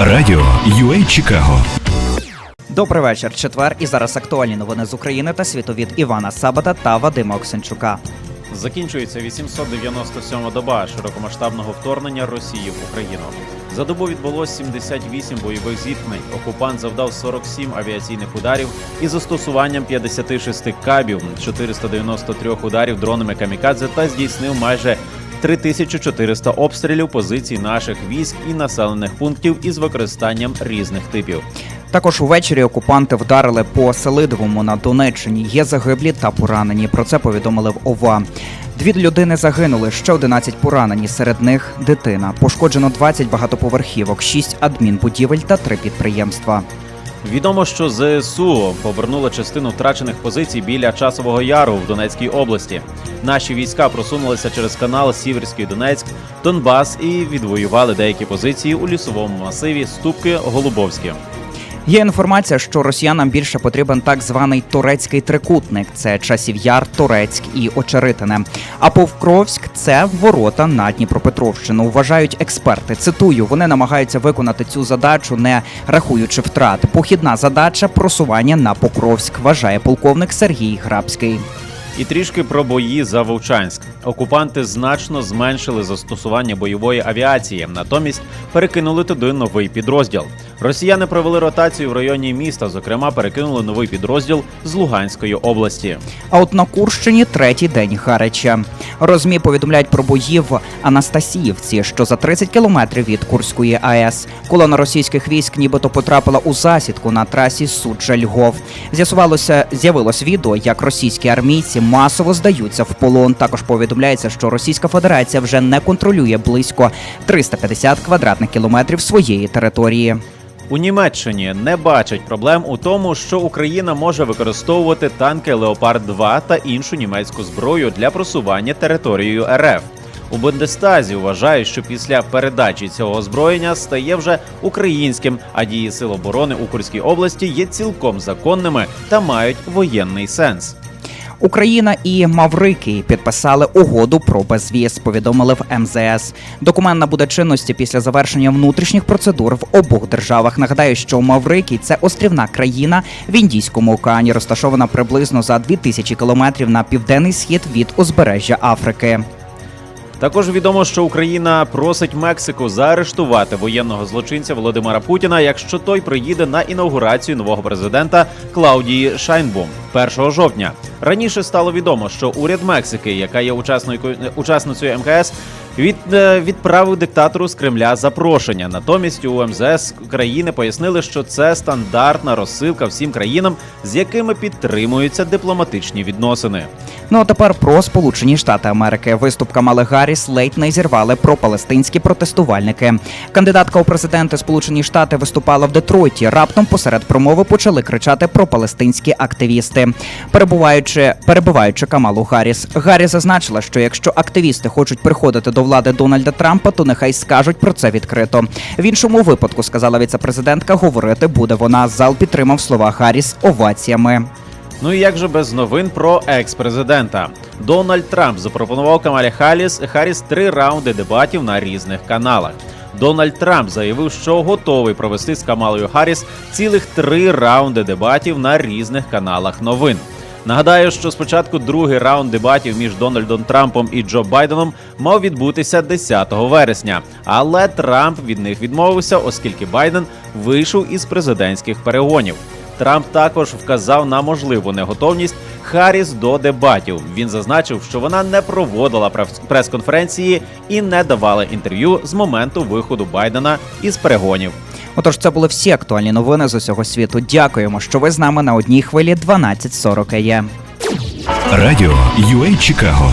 Радіо UA Чикаго. Добрий вечір. Четвер. І зараз актуальні новини з України та світу від Івана Сабата та Вадима Оксенчука. Закінчується 897 доба широкомасштабного вторгнення Росії в Україну. За добу відбулось 78 бойових зіткнень. Окупант завдав 47 авіаційних ударів із застосуванням 56 кабів, 493 ударів дронами камікадзе та здійснив майже 3400 обстрілів позицій наших військ і населених пунктів із використанням різних типів. Також увечері окупанти вдарили по Селидовому на Донеччині. Є загиблі та поранені. Про це повідомили в ОВА. Дві людини загинули, ще 11 поранені. Серед них дитина. Пошкоджено 20 багатоповерхівок, 6 адмінбудівель та 3 підприємства. Відомо, що ЗСУ повернула частину втрачених позицій біля часового яру в Донецькій області. Наші війська просунулися через канал Сіверський Донецьк, Донбас і відвоювали деякі позиції у лісовому масиві Ступки Голубовське. Є інформація, що росіянам більше потрібен так званий турецький трикутник: це часів яр, Турецьк і Очеретине. А Повкровськ це ворота на Дніпропетровщину. Вважають експерти. Цитую, вони намагаються виконати цю задачу, не рахуючи втрат. Похідна задача просування на Покровськ. Вважає полковник Сергій Грабський. І трішки про бої за Вовчанськ. Окупанти значно зменшили застосування бойової авіації, натомість перекинули туди новий підрозділ. Росіяни провели ротацію в районі міста. Зокрема, перекинули новий підрозділ з Луганської області. А от на Курщині третій день гаряча. Розмі повідомляють про бої в Анастасіївці, що за 30 кілометрів від Курської АЕС. Колона російських військ нібито потрапила у засідку на трасі Суджа-Львов. З'ясувалося, з'явилось відео, як російські армійці масово здаються в полон. Також повідомляється, що Російська Федерація вже не контролює близько 350 квадратних кілометрів своєї території. У Німеччині не бачать проблем у тому, що Україна може використовувати танки Леопард 2 та іншу німецьку зброю для просування територією РФ. У Бундестазі вважають, що після передачі цього озброєння стає вже українським, а дії сил оборони у Курській області є цілком законними та мають воєнний сенс. Україна і Маврики підписали угоду про безвіз. Повідомили в МЗС. Документ набуде чинності після завершення внутрішніх процедур в обох державах. Нагадаю, що Маврикій це острівна країна в Індійському океані, розташована приблизно за 2000 кілометрів на південний схід від узбережжя Африки. Також відомо, що Україна просить Мексику заарештувати воєнного злочинця Володимира Путіна, якщо той приїде на інаугурацію нового президента Клаудії Шайнбум 1 жовтня. Раніше стало відомо, що уряд Мексики, яка є учасникою учасницею МКС, від, е, відправив диктатору з Кремля запрошення. Натомість у МЗС країни пояснили, що це стандартна розсилка всім країнам, з якими підтримуються дипломатичні відносини. Ну а тепер про Сполучені Штати Америки. Виступ Камали Гарріс ледь не зірвали про палестинські протестувальники. Кандидатка у президенти Сполучені Штати виступала в Детройті. Раптом посеред промови почали кричати про палестинські активісти. Перебуваючи перебуваючи Камалу Гарріс, Гарріс зазначила, що якщо активісти хочуть приходити до влади Дональда Трампа, то нехай скажуть про це відкрито. В іншому випадку сказала віцепрезидентка, говорити буде вона. Зал підтримав слова Гарріс оваціями. Ну і як же без новин про екс-президента? Дональд Трамп запропонував Камалі Халіс Харріс три раунди дебатів на різних каналах. Дональд Трамп заявив, що готовий провести з Камалою Харріс цілих три раунди дебатів на різних каналах новин. Нагадаю, що спочатку другий раунд дебатів між Дональдом Трампом і Джо Байденом мав відбутися 10 вересня, але Трамп від них відмовився, оскільки Байден вийшов із президентських перегонів. Трамп також вказав на можливу неготовність Харріс до дебатів. Він зазначив, що вона не проводила прес- прес-конференції і не давала інтерв'ю з моменту виходу Байдена із перегонів. Отож, це були всі актуальні новини з усього світу. Дякуємо, що ви з нами на одній хвилі 12.40 АЄ. Радіо UA Чикаго.